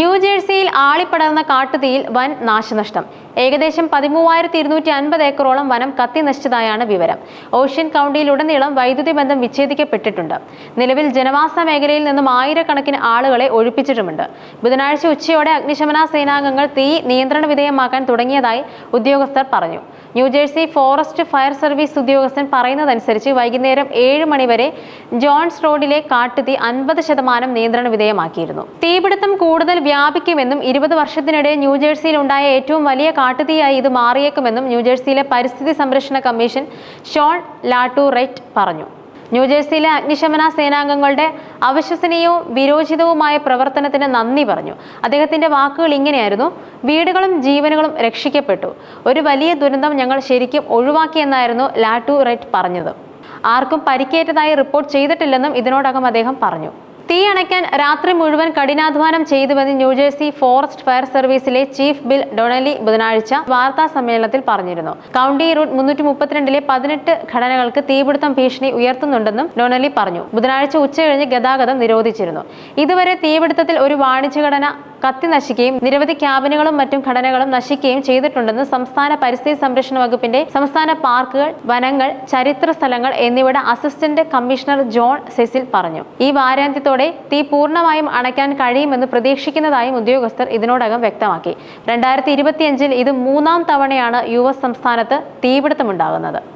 ന്യൂജേഴ്സിയിൽ ആളിപ്പടർന്ന കാട്ടുതീയിൽ വൻ നാശനഷ്ടം. ഏകദേശം പതിമൂവായിരത്തി ഇരുന്നൂറ്റി അൻപത് ഏക്കറോളം വനം കത്തി നശിച്ചതായാണ് വിവരം. ഓഷ്യൻ കൗണ്ടിയിലുടനീളം വൈദ്യുതി ബന്ധം വിച്ഛേദിക്കപ്പെട്ടിട്ടുണ്ട്. നിലവിൽ ജനവാസ മേഖലയിൽ നിന്നും ആയിരക്കണക്കിന് ആളുകളെ ഒഴിപ്പിച്ചിട്ടുമുണ്ട്. ബുധനാഴ്ച ഉച്ചയോടെ അഗ്നിശമന സേനാംഗങ്ങൾ തീ നിയന്ത്രണ വിധേയമാക്കാൻ തുടങ്ങിയതായി ഉദ്യോഗസ്ഥർ പറഞ്ഞു. ന്യൂജേഴ്സി ഫോറസ്റ്റ് ഫയർ സർവീസ് ഉദ്യോഗസ്ഥൻ പറയുന്നതനുസരിച്ച് വൈകുന്നേരം ഏഴ് മണിവരെ ജോൺസ് റോഡിലെ കാട്ടുതീ അൻപത് ശതമാനം നിയന്ത്രണ വിധേയമാക്കിയിരുന്നു. തീപിടുത്തം കൂടുതൽ വ്യാപിക്കുമെന്നും ഇരുപത് വർഷത്തിനിടെ ന്യൂജേഴ്സിയിൽ ഉണ്ടായ ഏറ്റവും വലിയ കാട്ടുതീയായി ഇത് മാറിയേക്കുമെന്നും ന്യൂജേഴ്സിയിലെ പരിസ്ഥിതി സംരക്ഷണ കമ്മീഷൻ ഷോൺ ലാട്ടു റൈറ്റ് പറഞ്ഞു ന്യൂജേഴ്സിയിലെ അഗ്നിശമന സേനാംഗങ്ങളുടെ അവിശ്വസനീയവും വിരോചിതവുമായ പ്രവർത്തനത്തിന് നന്ദി പറഞ്ഞു. അദ്ദേഹത്തിന്റെ വാക്കുകൾ ഇങ്ങനെയായിരുന്നു വീടുകളും ജീവനുകളും രക്ഷിക്കപ്പെട്ടു. ഒരു വലിയ ദുരന്തം ഞങ്ങൾ ശരിക്കും ഒഴിവാക്കിയെന്നായിരുന്നു ലാട്ടു റൈറ്റ് പറഞ്ഞത്. ആർക്കും പരിക്കേറ്റതായി റിപ്പോർട്ട് ചെയ്തിട്ടില്ലെന്നും ഇതിനോടകം അദ്ദേഹം പറഞ്ഞു. തീ അണയ്ക്കാൻ രാത്രി മുഴുവൻ കഠിനാധ്വാനം ചെയ്തുവെന്ന് ന്യൂജേഴ്സി ഫോറസ്റ്റ് ഫയർ സർവീസിലെ ചീഫ് ബിൽ ഡൊണലി ബുധനാഴ്ച വാർത്താ സമ്മേളനത്തിൽ പറഞ്ഞിരുന്നു. കൗണ്ടി റൂട്ട് മുന്നൂറ്റി മുപ്പത്തിരണ്ടിലെ പതിനെട്ട് ഘടനകൾക്ക് തീപിടുത്തം ഭീഷണി ഉയർത്തുന്നുണ്ടെന്നും ഡൊണലി പറഞ്ഞു. ബുധനാഴ്ച ഉച്ചകഴിഞ്ഞ് ഗതാഗതം നിരോധിച്ചിരുന്നു. ഇതുവരെ തീപിടുത്തത്തിൽ ഒരു വാണിജ്യ ഘടന കത്തി നശിക്കുകയും നിരവധി ക്യാബിനുകളും മറ്റും ഘടനകളും നശിക്കുകയും ചെയ്തിട്ടുണ്ടെന്ന് സംസ്ഥാന പരിസ്ഥിതി സംരക്ഷണ വകുപ്പിന്റെ സംസ്ഥാന പാർക്കുകൾ വനങ്ങൾ ചരിത്ര സ്ഥലങ്ങൾ എന്നിവയുടെ അസിസ്റ്റന്റ് കമ്മീഷണർ ജോൺ സെസിൽ പറഞ്ഞു. ഈ വാരാന്ത്യത്തോടെ തീ പൂർണമായും അണയ്ക്കാൻ കഴിയുമെന്ന് പ്രതീക്ഷിക്കുന്നതായും ഉദ്യോഗസ്ഥർ ഇതിനോടകം വ്യക്തമാക്കി. രണ്ടായിരത്തി ഇരുപത്തിയഞ്ചിൽ ഇത് മൂന്നാം തവണയാണ് യു എസ് സംസ്ഥാനത്ത് തീപിടുത്തമുണ്ടാകുന്നത്.